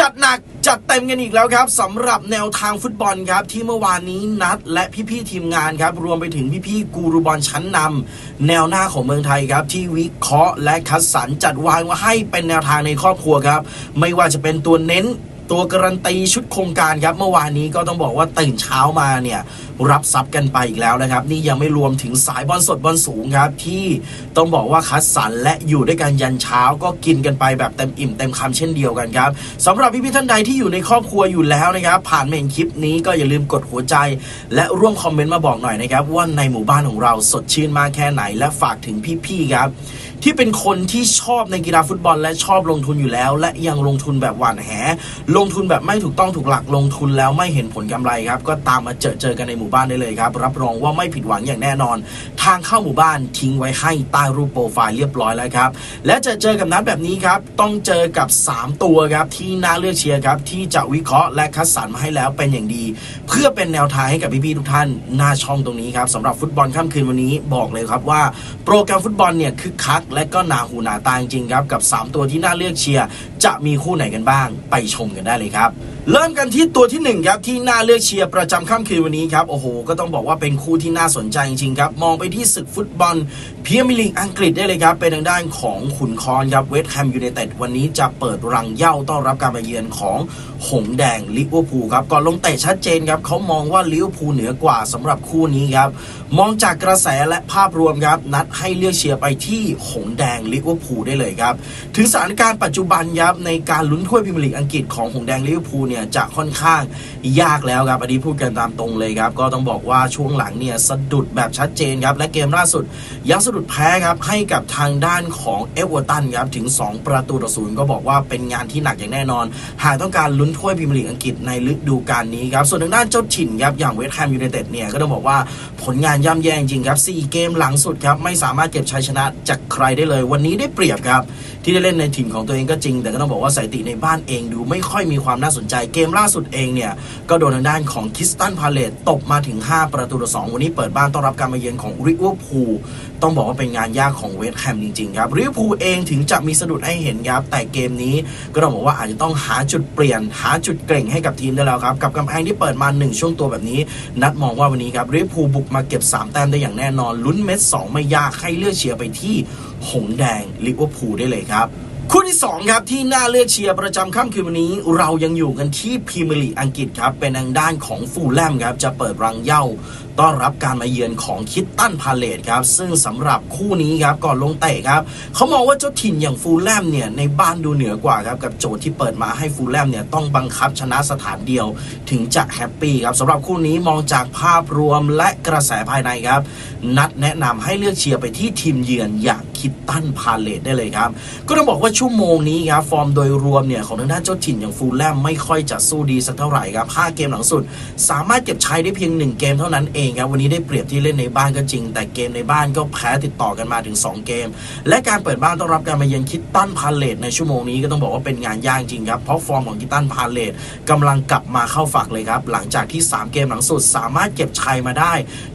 จัดหนักจัดเต็มกันอีกแล้วครับสำหรับแนวทางฟุตบอลครับ ที่เมื่อวานนี้นัดและพี่ๆทีมงานครับ รวมไปถึงพี่ๆกูรูบอลชั้นนำแนวหน้าของเมืองไทยครับ ที่วิเคราะห์และคัดสรรจัดวางมาให้เป็นแนวทางในครอบครัวครับ ไม่ว่าจะเป็นตัวเน้น ตัวการันตีชุดโครงการครับ เมื่อวานนี้ก็ต้องบอกว่าตื่นเช้ามาเนี่ยรับซับกันไปอีกแล้วนะครับ นี่ยังไม่รวมถึงสายบอลสดบอลสูงครับ ที่ต้องบอกว่าคัดสรรและอยู่ด้วยกันยันเช้าก็กินกันไปแบบเต็มอิ่มเต็มคำเช่นเดียวกันครับสำหรับพี่ๆท่านใดที่อยู่ในครอบครัวอยู่แล้วนะครับ ผ่านเมนคลิปนี้ก็อย่าลืมกดหัวใจ และร่วมคอมเมนต์มาบอกหน่อยนะครับว่าในหมู่บ้านของเราสดชื่นมากแค่ไหนและฝากถึงพี่ๆครับ ที่เป็นคนที่ชอบในกีฬาฟุตบอล และชอบลงทุนอยู่แล้ว และยังลงทุนแบบหวานแห ลงทุนแบบไม่ถูกต้องถูกหลักลงทุนแล้วไม่เห็นผลกำไรครับ ก็ตามมาเจอเจอกันในหมู่บ้านได้เลยครับ รับรองว่าไม่ผิดหวังอย่างแน่นอน ทางเข้าหมู่บ้านทิ้งไว้ให้ใต้รูปโปรไฟล์เรียบร้อยแล้วครับ และจะเจอกับนัดแบบนี้ครับ ต้องเจอกับ 3 ตัวครับที่น่าเลือกเชียร์ครับที่จะวิเคราะห์และคัดสรรมาให้แล้วเป็นอย่างดี เพื่อเป็นแนวทางให้กับพี่ๆทุกท่านหน้าช่องตรงนี้ครับสำหรับฟุตบอลค่ำคืนวันนี้บอกเลยครับว่า โปรแกรมฟุตบอลเนี่ยคึกคักและก็นาหูนาตาจริงครับกับ 3 ตัวที่น่าเลือกเชียร์จะมีคู่ไหนกันบ้าง ไปชมกันได้เลยครับ เริ่มกันที่ตัวที่หนึ่งครับที่น่าเลือกเชียร์ประจำค่ำคืนวันนี้ครับโอ้โหก็ต้องบอกว่าเป็นคู่ที่น่าสนใจจริงๆครับมองไปที่ศึกฟุตบอลพรีเมียร์ลีกอังกฤษได้เลยครับเป็นทางด้านของขุนคอนครับเวสต์แฮมยูไนเต็ดวันนี้จะเปิดรังเย้าต้อนรับการมาเยือนของหงแดงลิเวอร์พูลครับก่อนลงเตะชัดเจนครับเขามองว่าลิเวอร์พูลเหนือกว่าสำหรับคู่นี้ครับมองจากกระแสและภาพรวมครับนัดให้เลือกเชียร์ไปที่หงส์แดงลิเวอร์พูลได้เลยครับถึงสถานการณ์ปัจจุบันครับในการลุ้นถ้วยพรีเมียร์ลีกอังกฤษของหงแดงลิเวอร์พูลเนี่ยจะค่อนข้างยากแล้วครับอันนี้พูดกันตามตรงเลยครับก็ต้องบอกว่าช่วงหลังเนี่ยสะดุดแบบชัดเจนครับและเกมล่าสุดยังสะดุดแพ้ครับให้กับทางด้านของเอเวอร์ตันครับถึง 2 ประตูต่อศูนย์ก็บอกว่าเป็นงานที่หนักอย่างแน่นอน หากต้องการลุ้นถ้วยพรีเมียร์ลีกอังกฤษในฤดูกาลนี้ครับส่วนทางด้านเจ้าถิ่นครับอย่างเวสต์แฮมยูไนเต็ดเนี่ยก็ต้องบอกว่าผลงานย่ำแย่จริงครับ4เกมหลังสุดครับไม่สามารถเก็บชัยชนะจากใครได้เลย วันนี้ได้เปรียบครับ ที่ได้เล่นในถิ่นของตัวเองก็จริง แต่ก็ต้องบอกว่าสถิติในบ้านเองดูไม่ค่อยมีความน่าสนใจเกมล่าสุดเองเนี่ย ก็โดนทางด้านของคิสตันพาเลตตบมาถึง 5 ประตูต่อ2วันนี้เปิดบ้านต้อนรับการมาเยือนของริเวอร์พูลต้องบอกว่าเป็นงานยากของเวสต์แฮมจริงๆครับริเวอร์พูลเองถึงจะมีสะดุดให้เห็นครับแต่เกมนี้ก็ต้องบอกว่าอาจจะต้องหาจุดเปลี่ยน หาจุดเกร่งให้กับทีมได้แล้วครับกับกำแพงที่เปิดมา 1 ช่วงตัวแบบนี้ นัดมองว่าวันนี้ครับริเวอร์พูลบุกมาเก็บ 3 แต้มได้อย่างแน่นอนลุ้นเม็ด2ไม่ยากให้เลือกเชียร์ไปที่หงแดงลิเวอร์พูลได้เลยครับคู่ที่ 2 ครับ ที่น่าเลือกเชียร์ประจำค่ำคืนวันนี้ เรายังอยู่กันที่พรีเมียร์ลีกอังกฤษครับ เป็นทางด้านของฟูลแลมครับ จะเปิดรังเย้าต้อนรับการมาเยือนของคิตตันพาเลตครับ ซึ่งสำหรับคู่นี้ครับ ก่อนลงเตะครับ เขามองว่าเจ้าถิ่นอย่างฟูลแลมเนี่ย ในบ้านดูเหนือกว่าครับ กับโจทย์ที่เปิดมาให้ฟูลแลมเนี่ยต้องบังคับชนะสถานเดียว ถึงจะแฮปปี้ครับสำหรับคู่นี้มองจากภาพรวมและกระแสภายในครับนัดแนะนำให้เลือกเชียร์ไปที่ทีมเยือนอย่าง คิตตันพาเลตได้เลยครับ ก็ต้องบอกว่าชั่วโมงนี้ครับฟอร์มโดยรวมเนี่ยของทางด้านเจ้าถิ่นอย่างฟูลแลมไม่ค่อยจะสู้ดีสักเท่าไหร่ครับ5เกมหลังสุด สามารถเก็บชัยได้เพียง 1 เกมเท่านั้นเองครับวันนี้ได้เปรียบที่เล่นในบ้านก็จริง แต่เกมในบ้านก็แพ้ติดต่อกันมาถึง 2 เกม และการเปิดบ้านต้อนรับการมาเยือนคิตตันพาเลตในชั่วโมงนี้ก็ต้องบอกว่าเป็นงานยากจริงครับเพราะฟอร์มของคิตตันพาเลตกำลังกลับมาเข้าฝักเลยครับหลังจากที่ 3 เกมหลังสุด สามารถเก็บชัยมาได้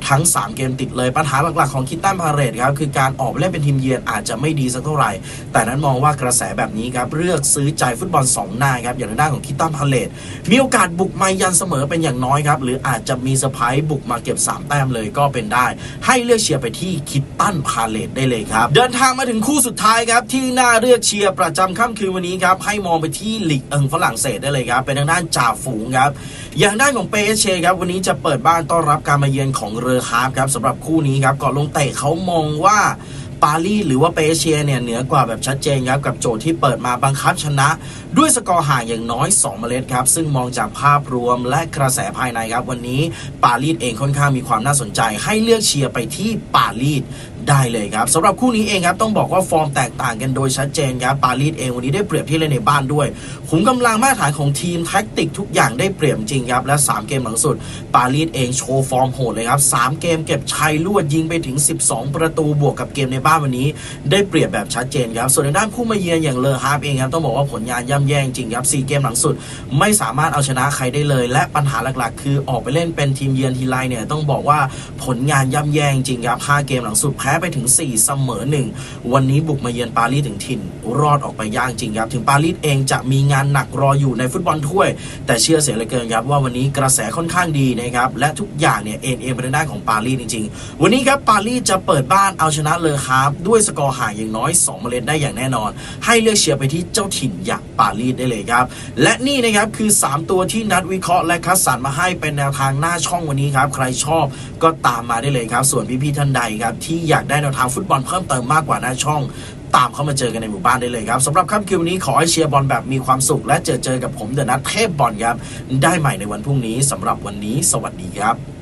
ทั้ง 3 เกมติดเลยปัญหาหลักๆของคิตตันพาเลตครับคือการออกเล่นเป็นทีมเยือนอาจจะไม่ดีสักเท่าไหร่ แต่นั้นมองว่ากระแสแบบนี้ครับเลือกซื้อใจฟุตบอล2หน้าครับอย่างทางด้านของคิตตันพาเลตมีโอกาสบุกมายันเสมอเป็นอย่างน้อยครับหรืออาจจะมีเซอร์ไพร์บุกมาเก็บ 3 แต้มเลยก็เป็นได้ ให้เลือกเชียร์ไปที่คิตตันพาเลตได้เลยครับ เดินทางมาถึงคู่สุดท้ายครับที่น่าเลือกเชียร์ประจำค่ำคืนวันนี้ครับให้มองไปที่ลีกเอิงฝรั่งเศสได้เลยครับเป็นทางด้านจ่าฝูงครับอย่างด้านของเปเชครับวันนี้จะเปิดบ้านต้อนรับการมาเยือนของเรือฮาร์ฟครับสำหรับคู่นี้ครับก่อนลงเตะเขามองว่า ปารีสหรือว่าเปเชียเนี่ยเหนือกว่าแบบชัดเจนครับกับโจทย์ที่เปิดมาบังคับชนะด้วยสกอร์ห่างอย่างน้อย 2 เมล็ดครับ ซึ่งมองจากภาพรวมและกระแสภายในครับ วันนี้ปารีสเองค่อนข้างมีความน่าสนใจ ให้เลือกเชียร์ไปที่ปารีสได้เลยครับสำหรับคู่นี้เองครับต้องบอกว่าฟอร์มแตกต่างกันโดยชัดเจนครับปารีสเองวันนี้ได้เปรียบที่เล่นในบ้านด้วยขุมกำลังมาตรฐานของทีมแท็กติกทุกอย่างได้เปรียบจริงครับและ 3 เกมหลังสุด ปารีสเองโชว์ฟอร์มโหดเลยครับ3เกมเก็บชัยลวดยิงไปถึง 12 ประตูบวกกับเกมในบ้านวันนี้ ได้เปรียบแบบชัดเจนครับส่วนในด้านผู้มาเยือนอย่างเลอฮาร์ฟเองครับต้องบอกว่าผลงานย่ำแย่จริงครับ4เกมหลังสุด ไม่สามารถเอาชนะใครได้เลย และปัญหาหลักๆ คือออกไปเล่นเป็นทีมเยือนทีไรเนี่ยต้องบอกว่าผลงานย่ำแย่จริงครับ5เกมหลังสุดแพ้ไปถึง 4 เสมอ 1 วันนี้บุกมาเยือนปารีสถึงถิ่น รอดออกไปยากจริงครับ ถึงปารีสเองจะมีงานหนักรออยู่ในฟุตบอลถ้วย แต่เชื่อเสียเหลือเกินครับว่าวันนี้กระแสค่อนข้างดีนะครับและทุกอย่างเนี่ยเอ็นเอ็นไปทางด้านของปารีสจริง ๆ วันนี้ครับปารีสจะเปิดบ้านเอาชนะเลอคาร์ฟด้วยสกอร์ห่างอย่างน้อย2เมล็ดได้อย่างแน่นอน ให้เลือกเชียร์ไปที่เจ้าถิ่นอย่างปารีสได้เลยครับและนี่นะครับคือ 3 ตัวที่นัดวิเคราะห์และคัดสรรมาให้เป็นแนวทางหน้าช่องวันนี้ครับใครชอบก็ตามมาได้เลยครับ ส่วนพี่ๆท่านใดครับที่อยากได้แนวทางฟุตบอลเพิ่มเติมมากกว่าหน้าช่อง ตามเข้ามาเจอกันในหมู่บ้านได้เลยครับสำหรับค่ำคืนวันนี้ขอให้เชียร์บอลแบบมีความสุข และเจอเจอกับผมเดอะนัทเทพบอลครับได้ใหม่ในวันพรุ่งนี้สำหรับวันนี้ สวัสดีครับ